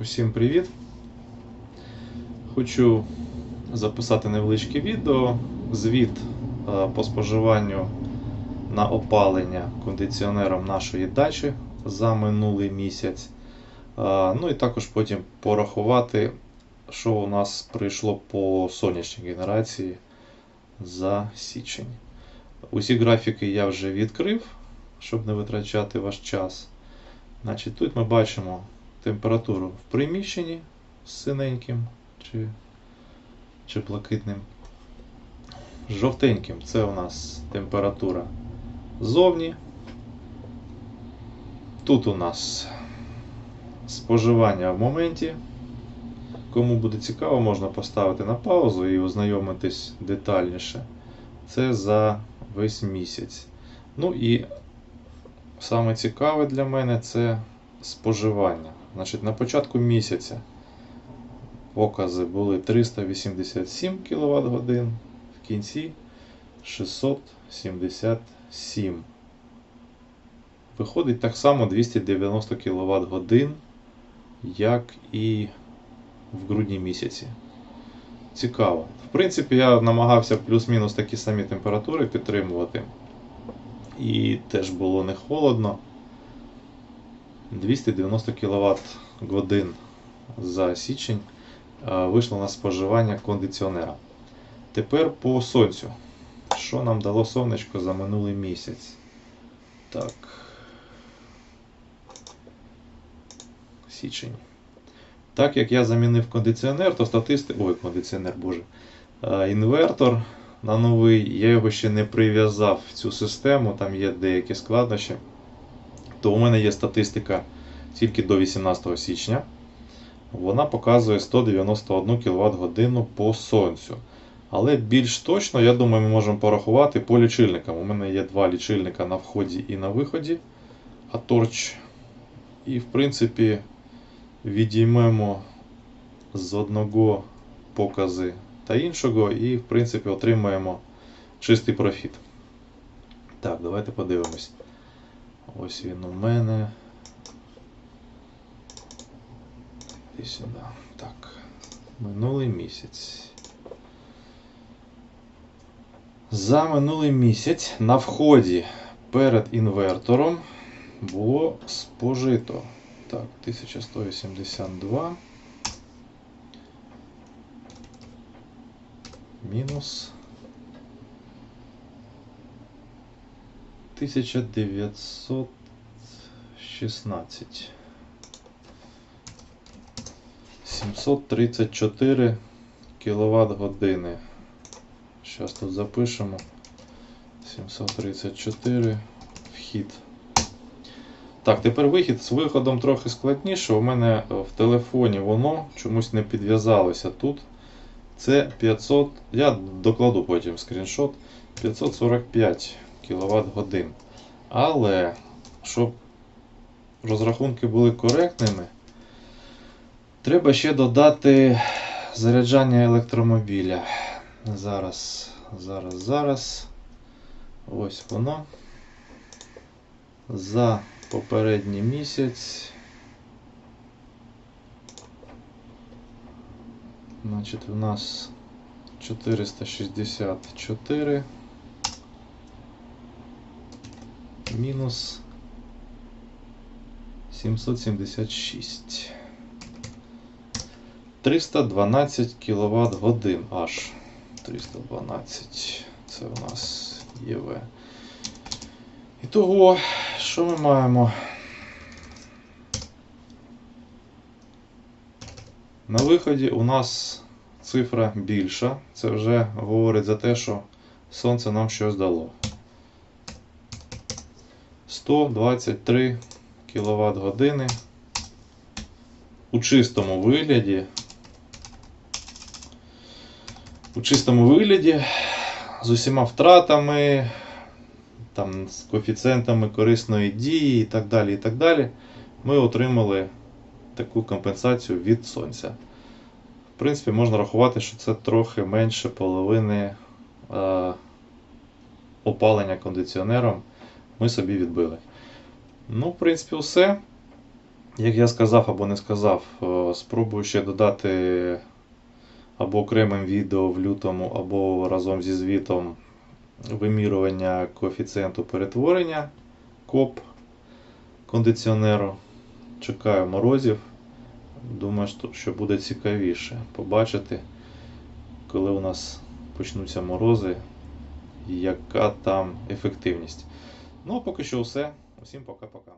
Усім привіт! Хочу записати невеличке відео, звіт е, по споживанню на опалення кондиціонером нашої дачі за минулий місяць. Е, Ну і також потім порахувати, що у нас прийшло по сонячній генерації за січень. Усі графіки я вже відкрив, щоб не витрачати ваш час. Значить, тут ми бачимо температуру в приміщенні з синеньким чи, чи блакитним. Жовтеньким це у нас температура ззовні. Тут у нас споживання в моменті. Кому буде цікаво, можна поставити на паузу і ознайомитись детальніше. Це за весь місяць. Ну і саме цікаве для мене це споживання. Значить, на початку місяця покази були 387 кВт годин, в кінці 677. Виходить так само 290 кВт годин, як і в грудні місяці. Цікаво. В принципі, я намагався плюс-мінус такі самі температури підтримувати. І теж було не холодно. 290 кВт годин за січень вийшло на споживання кондиціонера. Тепер по сонцю. Що нам дало сонечко за минулий місяць? Так. Січень. Так як я замінив кондиціонер, то статистика. Ой, кондиціонер, боже. Інвертор на новий, я його ще не прив'язав в цю систему, там є деякі складнощі. То у мене є статистика тільки до 18 січня. Вона показує 191 кВт годину по сонцю. Але більш точно, я думаю, ми можемо порахувати по лічильникам. У мене є два лічильника на вході і на виході. Аторч. І, в принципі, відіймемо з одного покази та іншого, і, в принципі, отримаємо чистий профіт. Так, давайте подивимось. Ось він у мене. Іди сюди. Так. Минулий місяць. За минулий місяць на вході перед інвертором було спожито. Так, 1182. Мінус 1916. 734 кВт години. Зараз тут запишемо. 734 вхід. Так, тепер вихід з виходом трохи складніше. У мене в телефоні воно чомусь не підв'язалося тут. Це 500, я докладу потім скріншот, 545 кВт годин. Але, щоб розрахунки були коректними, треба ще додати заряджання електромобіля. Зараз, зараз, зараз. Ось воно. За попередній місяць. Значить, у нас 464 мінус 776. 312 кВт годин аж. 312. Це у нас ЄВ. І того, що ми маємо? На виході у нас цифра більша. Це вже говорить за те, що сонце нам щось дало. 123 кВт години. У чистому вигляді. У чистому вигляді з усіма втратами, там, з коефіцієнтами корисної дії і так далі. і так далі, Ми отримали таку компенсацію від сонця. В принципі, можна рахувати, що це трохи менше половини е, опалення кондиціонером ми собі відбили. Ну, в принципі, все. Як я сказав або не сказав, е, спробую ще додати або окремим відео в лютому, або разом зі звітом вимірювання коефіцієнту перетворення КОП кондиціонеру. Чекаю морозів. Думаю, що- що буде цікавіше побачити, коли у нас почнуться морози, яка там ефективність. Ну а поки що все. Усім пока-пока.